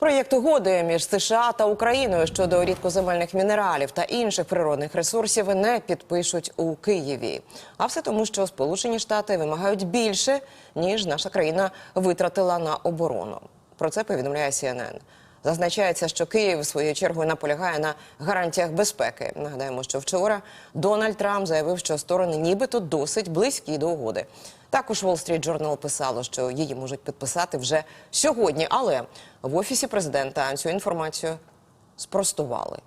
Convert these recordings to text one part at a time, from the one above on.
Проєкт угоди між США та Україною щодо рідкоземельних мінералів та інших природних ресурсів не підпишуть у Києві. А все тому, що Сполучені Штати вимагають більше, ніж наша країна витратила на оборону. Про це повідомляє CNN. Зазначається, що Київ своєю чергою наполягає на гарантіях безпеки. Нагадаємо, що вчора Дональд Трамп заявив, що сторони нібито досить близькі до угоди. Також Wall Street Journal писало, що її можуть підписати вже сьогодні, але в офісі президента цю інформацію спростували.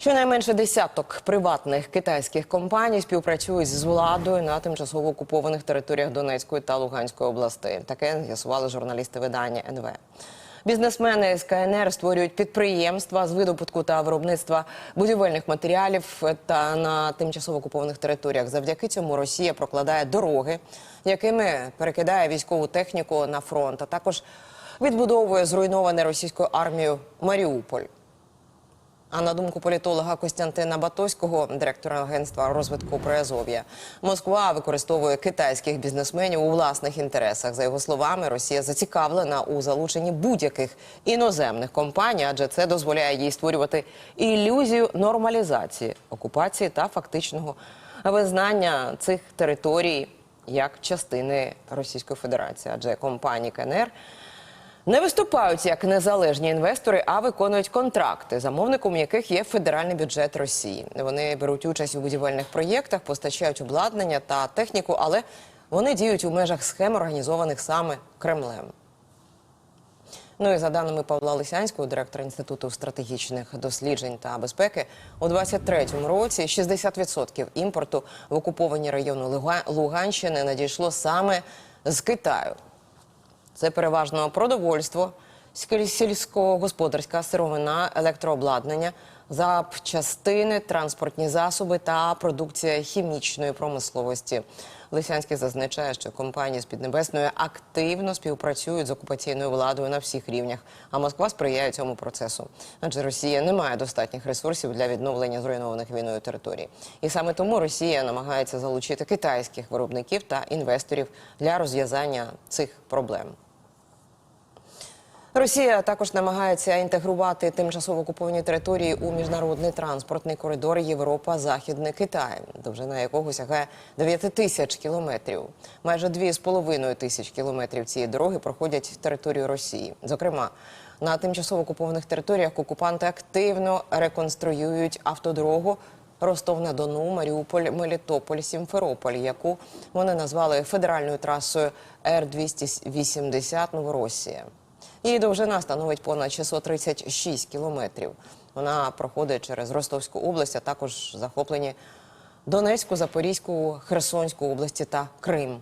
Щонайменше десяток приватних китайських компаній співпрацюють з владою на тимчасово окупованих територіях Донецької та Луганської областей. Таке з'ясували журналісти видання НВ. Бізнесмени з КНР створюють підприємства з видобутку та виробництва будівельних матеріалів та на тимчасово окупованих територіях. Завдяки цьому Росія прокладає дороги, якими перекидає військову техніку на фронт, а також відбудовує зруйнований російською армією Маріуполь. А на думку політолога Костянтина Батоського, директора агентства розвитку Приазов'я, Москва використовує китайських бізнесменів у власних інтересах. За його словами, Росія зацікавлена у залученні будь-яких іноземних компаній, адже це дозволяє їй створювати ілюзію нормалізації окупації та фактичного визнання цих територій як частини Російської Федерації, адже компанії КНР не виступають як незалежні інвестори, а виконують контракти, замовником яких є федеральний бюджет Росії. Вони беруть участь у будівельних проєктах, постачають обладнання та техніку, але вони діють у межах схем, організованих саме Кремлем. Ну і за даними Павла Лисянського, директора інституту стратегічних досліджень та безпеки, у 23-му році 60% імпорту в окуповані райони Луга- Луганщини надійшло саме з Китаю. Це переважно продовольство, сіль- сільськогосподарська сировина, електрообладнання, запчастини, транспортні засоби та продукція хімічної промисловості. Лисянський зазначає, що компанії з Піднебесної активно співпрацюють з окупаційною владою на всіх рівнях, а Москва сприяє цьому процесу. Адже Росія не має достатніх ресурсів для відновлення зруйнованих війною територій. І саме тому Росія намагається залучити китайських виробників та інвесторів для розв'язання цих проблем. Росія також намагається інтегрувати тимчасово окуповані території у міжнародний транспортний коридор Європа Західний Китай, довжина якого сягає 9 тисяч кілометрів. Майже 2,5 тисяч кілометрів цієї дороги проходять територію Росії. Зокрема, на тимчасово окупованих територіях окупанти активно реконструюють автодорогу Ростов-на-Дону, Маріуполь, Мелітополь, Сімферополь, яку вони назвали федеральною трасою Р-280 Новоросія. Її довжина становить понад 636 кілометрів. Вона проходить через Ростовську область, а також захоплені Донецьку, Запорізьку, Херсонську області та Крим.